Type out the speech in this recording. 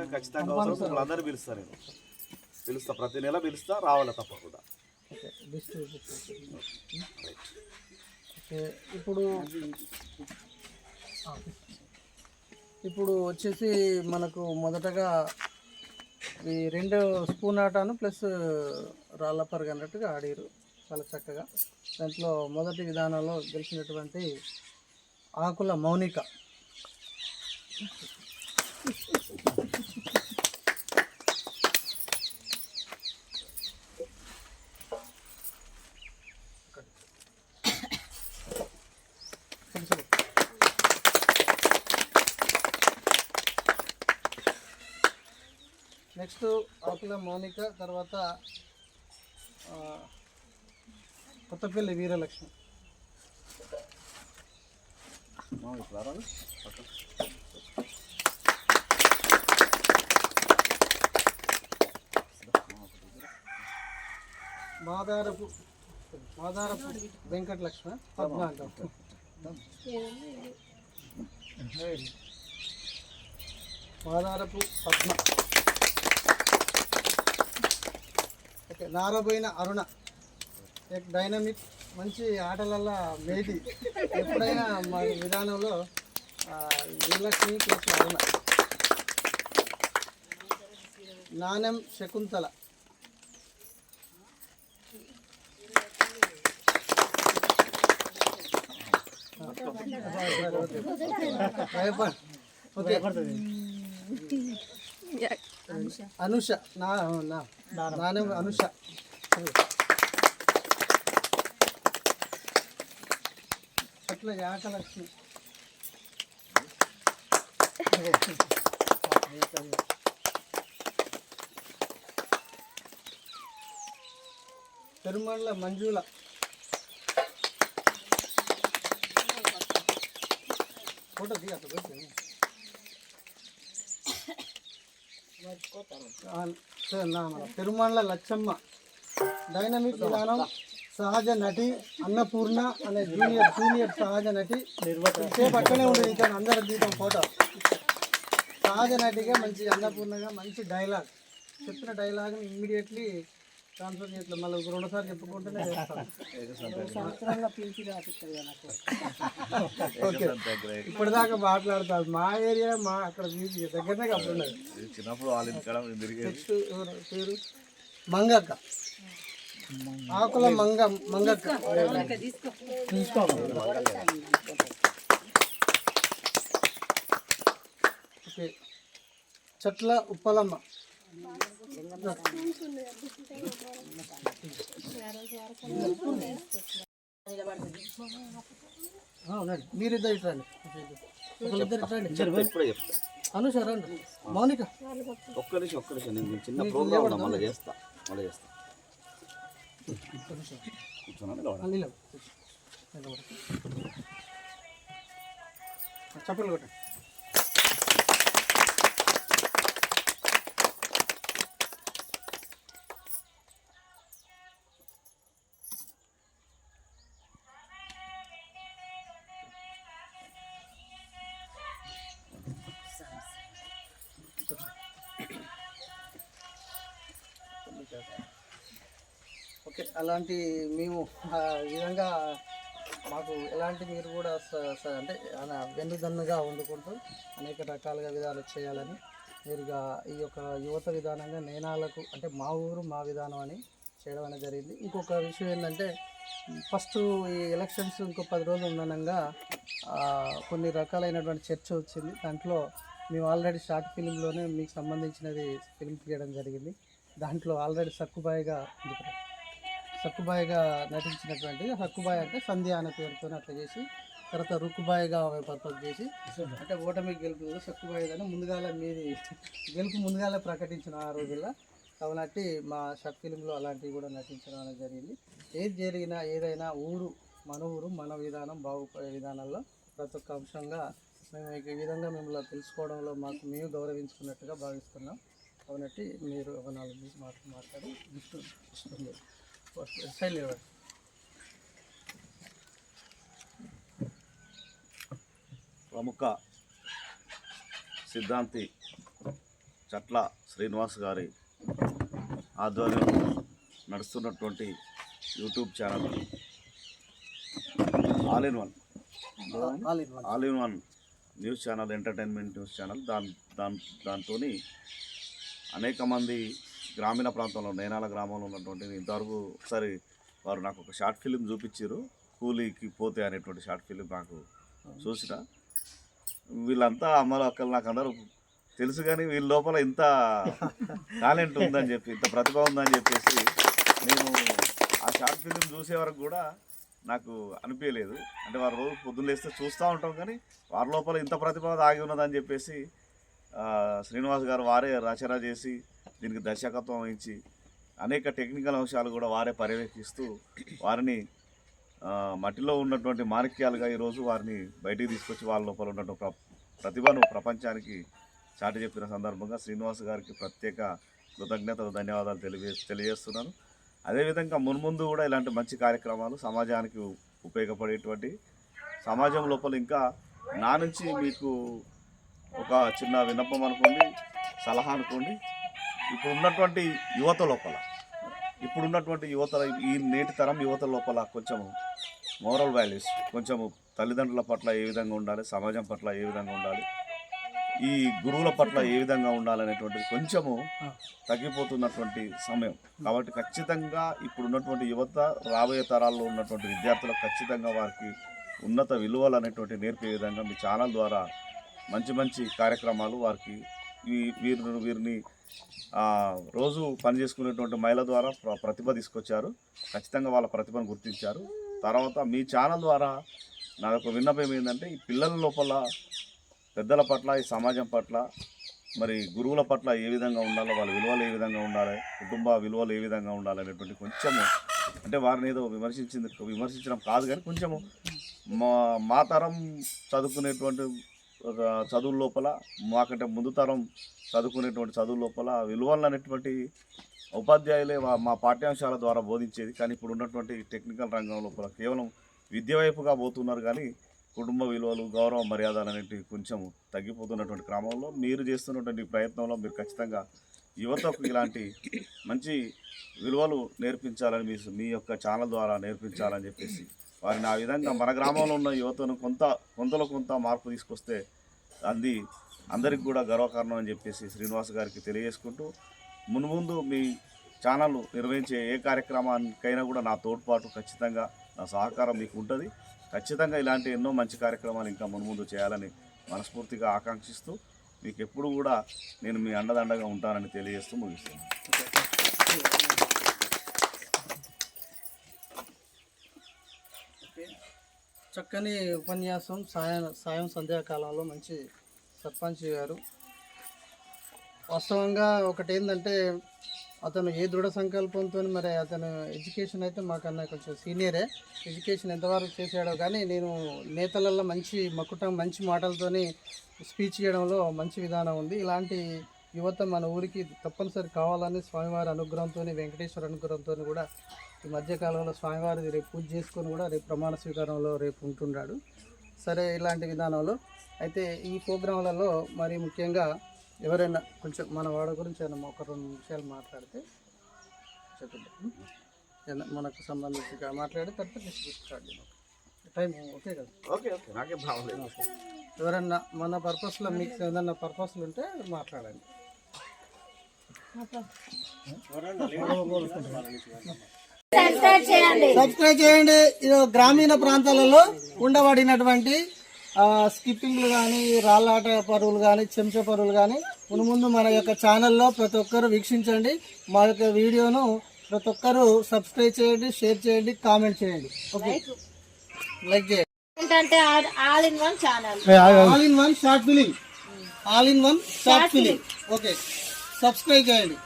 తప్పకుండా ఖచ్చితంగా అవసరం. మిమ్మల్ని అందరూ పిలుస్తా నేను పిలుస్తా ప్రతి నెల పిలుస్తా రావాలి తప్పకుండా. ఇప్పుడు ఇప్పుడు వచ్చేసి మనకు మొదటగా ఈ రెండు స్పూన్ ఆటాను ప్లస్ రాళ్ళ పరుగు అన్నట్టుగా ఆడిరు చాలా చక్కగా. దాంట్లో మొదటి విధానంలో గెలిచినటువంటి ఆకుల మౌనిక కొంచెం నెక్స్ట్ ఆకుల మౌనిక తర్వాత కొత్తపల్లి వీరలక్ష్మి. మాదారపు మాదారపు వెంకటలక్ష్మి పద్మ మాదారపు పద్మ ఓకే నారబోయిన అరుణ. డైనమిక్ మంచి ఆటలల్లో మేటి ఎప్పుడైనా మా విధానంలో ఆ, వీరలక్ష్మి ప్లస్ అరుణ. నాణెం శకుంతల. ఓకే. అనుష నా నా. నానే అనుష. అట్లా యాకలక్ష్మి. తిరుమల మంజుల. ఫోటో దిగా తిరుమల లచ్చమ్మ. డైనమిక్ విధానం సహజ నటి అన్నపూర్ణ అనే జూనియర్ జూనియర్ సహజ నటి. సేపు అక్కడే ఉండేది ఇంకా అందరం దీపం ఫోటో. సహజ నటిగా మంచి అన్నపూర్ణగా మంచి డైలాగ్ చెప్పిన డైలాగ్ని ఇమ్మీడియట్లీ ట్రాన్స్ఫర్ చేయట్లేదు మళ్ళీ ఓకే. ఇప్పటిదాకా మాట్లాడతారు. మా ఏరియా మా అక్కడ మీకు దగ్గరనే ఇది చిన్నప్పుడు వాళ్ళ ఎవరు? పేరు? మంగక్క. ఆకుల మంగ మంగక్క. ఓకే. చెట్ల ఉప్పలమ్మ. మీరిద్దరు ఇటు రండి. ఒకళ్ళిద్దరు ఇటు రండి. చెప్తా ఇప్పుడే చెప్తా. అనుష రండి. మౌనిక. ఒక్క నిమిషం ఒక్క నిమిషం. నేను చిన్న ప్రోగ్రామ్ ఉన్నా మళ్ళీ చేస్తా. మళ్ళీ చేస్తా. చప్పట్లు కొట్టండి. అలాంటి మేము విధంగా మాకు ఎలాంటి మీరు కూడా అంటే వెన్నుదన్నుగా వండుకుంటూ అనేక రకాలుగా విధాలు చేయాలని మీరుగా ఈ యొక్క యువత విధానంగా నేనాలకు అంటే మా ఊరు మా విధానం అని చేయడం అనేది జరిగింది. ఇంకొక విషయం ఏంటంటే ఫస్ట్ ఈ ఎలక్షన్స్ ఇంకో పది రోజులు ఉండనంగా కొన్ని రకాలైనటువంటి చర్చ వచ్చింది. దాంట్లో మేము ఆల్రెడీ షార్ట్ ఫిలింలోనే మీకు సంబంధించినది ఫిలిం తీయడం జరిగింది. దాంట్లో ఆల్రెడీ సక్కుబాయిగా ఉంది. సక్కుబాయిగా నటించినటువంటి హక్కుబాయి అంటే సంధ్య అనే పేరుతో అట్లా చేసి తర్వాత రుక్కుబాయిగా ఆమె పర్పస్ చేసి అంటే ఓటమి గెలుపు సక్కుబాయి కానీ ముందుగాల మీది గెలుపు ముందుగాల ప్రకటించిన ఆ రోజుల్లో. కాబట్టి మా షార్ట్ ఫిలింలో అలాంటివి కూడా నటించడం అనేది జరిగింది. ఏది జరిగినా ఏదైనా ఊరు మన ఊరు మన విధానం బాగుపడే విధానంలో ప్రతి ఒక్క అంశంగా మేము ఈ విధంగా మిమ్మల్ని తెలుసుకోవడంలో మాకు మేము గౌరవించుకున్నట్టుగా భావిస్తున్నాం. కాబట్టి మీరు ఒక నాలుగు మాటలు మాట్లాడి ప్రముఖ సిద్ధాంతి చట్ల శ్రీనివాస్ గారి ఆధ్వర్యంలో నడుస్తున్నటువంటి YouTube channel. All in one. All in one. All in one news channel entertainment news channel. దాని దాని దాంతో అనేక మంది గ్రామీణ ప్రాంతంలో నేనాల గ్రామంలో ఉన్నటువంటి ఇంతవరకు ఒకసారి వారు నాకు ఒక షార్ట్ ఫిలిం చూపించారు కూలీకి పోతే అనేటువంటి షార్ట్ ఫిలిం నాకు చూసిన. వీళ్ళంతా అమ్మలు అక్కలు నాకు అందరూ తెలుసు కానీ వీళ్ళ లోపల ఇంత టాలెంట్ ఉందని చెప్పి ఇంత ప్రతిభ ఉందని చెప్పేసి నేను ఆ షార్ట్ ఫిలిం చూసే వరకు కూడా నాకు అనిపించలేదు అంటే వారు రోజు పొద్దున్న లేస్తే చూస్తూ ఉంటాం కానీ వారి లోపల ఇంత ప్రతిభ ఆగి ఉన్నదని చెప్పేసి శ్రీనివాస్ గారు వారే రచన చేసి దీనికి దర్శకత్వం వహించి అనేక టెక్నికల్ అంశాలు కూడా వారే పర్యవేక్షిస్తూ వారిని మట్టిలో ఉన్నటువంటి మాణిక్యాలుగా ఈరోజు వారిని బయటికి తీసుకొచ్చి వాళ్ళ లోపల ఉన్నటువంటి ప్రతిభను ప్రపంచానికి చాటి చెప్పిన సందర్భంగా శ్రీనివాస్ గారికి ప్రత్యేక కృతజ్ఞతలు ధన్యవాదాలు తెలియజే తెలియజేస్తున్నాను. అదేవిధంగా మున్ముందు కూడా ఇలాంటి మంచి కార్యక్రమాలు సమాజానికి ఉపయోగపడేటువంటి సమాజం లోపల ఇంకా నా నుంచి మీకు ఒక చిన్న విన్నపం అనుకోండి సలహా అనుకోండి ఇప్పుడు ఉన్నటువంటి యువత లోపల ఇప్పుడు ఉన్నటువంటి యువత ఈ నేటి తరం యువత లోపల కొంచెము మోరల్ వాల్యూస్ కొంచెము తల్లిదండ్రుల పట్ల ఏ విధంగా ఉండాలి సమాజం పట్ల ఏ విధంగా ఉండాలి ఈ గురువుల పట్ల ఏ విధంగా ఉండాలనేటువంటిది కొంచెము తగ్గిపోతున్నటువంటి సమయం. కాబట్టి ఖచ్చితంగా ఇప్పుడు ఉన్నటువంటి యువత రాబోయే తరాల్లో ఉన్నటువంటి విద్యార్థులకు ఖచ్చితంగా వారికి ఉన్నత విలువలు అనేటువంటి నేర్పే విధంగా మీ ఛానల్ ద్వారా మంచి మంచి కార్యక్రమాలు వారికి ఈ వీరిని వీరిని రోజు పని చేసుకునేటువంటి మహిళ ద్వారా ప్ర- ప్రతిభ తీసుకొచ్చారు. ఖచ్చితంగా వాళ్ళ ప్రతిభను గుర్తించారు. తర్వాత మీ ఛానల్ ద్వారా నా యొక్క విన్నపం ఏంటంటే ఈ పిల్లల లోపల పెద్దల పట్ల ఈ సమాజం పట్ల మరి గురువుల పట్ల ఏ విధంగా ఉండాలో వాళ్ళ విలువలు ఏ విధంగా ఉండాలి కుటుంబ విలువలు ఏ విధంగా ఉండాలి అనేటువంటి కొంచెము అంటే వారిని ఏదో విమర్శించింది విమర్శించడం కాదు కానీ కొంచెము మా మా తరం చదువుకునేటువంటి ఒక చదువు లోపల మాకంటే ముందు తరం చదువుకునేటువంటి చదువు లోపల విలువలు అనేటువంటి ఉపాధ్యాయులే మా పాఠ్యాంశాల ద్వారా బోధించేది. కానీ ఇప్పుడు ఉన్నటువంటి టెక్నికల్ రంగం లోపల కేవలం విద్య వైపుగా పోతున్నారు కానీ కుటుంబ విలువలు గౌరవ మర్యాదలు అనేటివి కొంచెం తగ్గిపోతున్నటువంటి క్రమంలో మీరు చేస్తున్నటువంటి ప్రయత్నంలో మీరు ఖచ్చితంగా యువతకు ఇలాంటి మంచి విలువలు నేర్పించాలని మీ మీ యొక్క ఛానల్ ద్వారా నేర్పించాలని చెప్పేసి వారిని ఆ విధంగా మన గ్రామంలో ఉన్న యువతను కొంత కొంతలో కొంత మార్పు తీసుకొస్తే అది అందరికి కూడా గర్వకారణం అని చెప్పేసి శ్రీనివాస్ గారికి తెలియజేసుకుంటూ మున్ముందు మీ ఛానల్ నిర్వహించే ఏ కార్యక్రమానికైనా కూడా నా తోడ్పాటు ఖచ్చితంగా నా సహకారం మీకు ఉంటుంది. ఖచ్చితంగా ఇలాంటి ఎన్నో మంచి కార్యక్రమాలు ఇంకా మున్ముందు చేయాలని మనస్ఫూర్తిగా ఆకాంక్షిస్తూ మీకు ఎప్పుడు కూడా నేను మీ అండదండగా ఉంటానని తెలియజేస్తూ ముగిస్తున్నాను. చక్కని ఉపన్యాసం సాయం సాయం సంధ్యాకాలంలో మంచి సర్పంచ్ గారు. వాస్తవంగా ఒకటి ఏంటంటే అతను ఏ దృఢ సంకల్పంతో మరి అతను ఎడ్యుకేషన్ అయితే మాకన్నా కొంచెం సీనియరే. ఎడ్యుకేషన్ ఎంతవరకు చేశాడో కానీ నేను నేతలలో మంచి మక్కుటం మంచి మాటలతోని స్పీచ్ చేయడంలో మంచి విధానం ఉంది. ఇలాంటి యువత మన ఊరికి తప్పనిసరి కావాలని స్వామివారి అనుగ్రహంతో వెంకటేశ్వర అనుగ్రహంతో కూడా ఈ మధ్యకాలంలో స్వామివారి రేపు పూజ చేసుకొని కూడా రేపు ప్రమాణ స్వీకారంలో రేపు ఉంటున్నాడు సరే ఇలాంటి విధానంలో అయితే ఈ ప్రోగ్రాంలలో మరి ముఖ్యంగా ఎవరైనా కొంచెం మన వాడ గురించి ఏమైనా ఒక రెండు నిమిషాలు మాట్లాడితే చెప్పండి. ఏదైనా మనకు సంబంధించి మాట్లాడి తర్వాత స్టార్ట్ టైం ఓకే కదా? ఓకే ఓకే నాకేం బాగలేదు ఎవరన్నా మన పర్పస్లో మీకు ఏదన్నా పర్పస్లు ఉంటే మాట్లాడండి. సబ్స్క్రైబ్ చేయండి. ఇది గ్రామీణ ప్రాంతాలలో ఉండబడినటువంటి స్కిప్పింగ్లు కానీ రాళ్ళాట పరువులు కానీ చెంచా పరువులు కానీ ముందు ముందు మన యొక్క ఛానల్లో ప్రతి ఒక్కరు వీక్షించండి. మా యొక్క వీడియోను ప్రతి ఒక్కరు సబ్స్క్రైబ్ చేయండి షేర్ చేయండి కామెంట్ చేయండి. ఓకే. లైక్ చేయండి. ఏంటంటే all in one channel. All in one short film all in one short film okay subscribe చేయండి.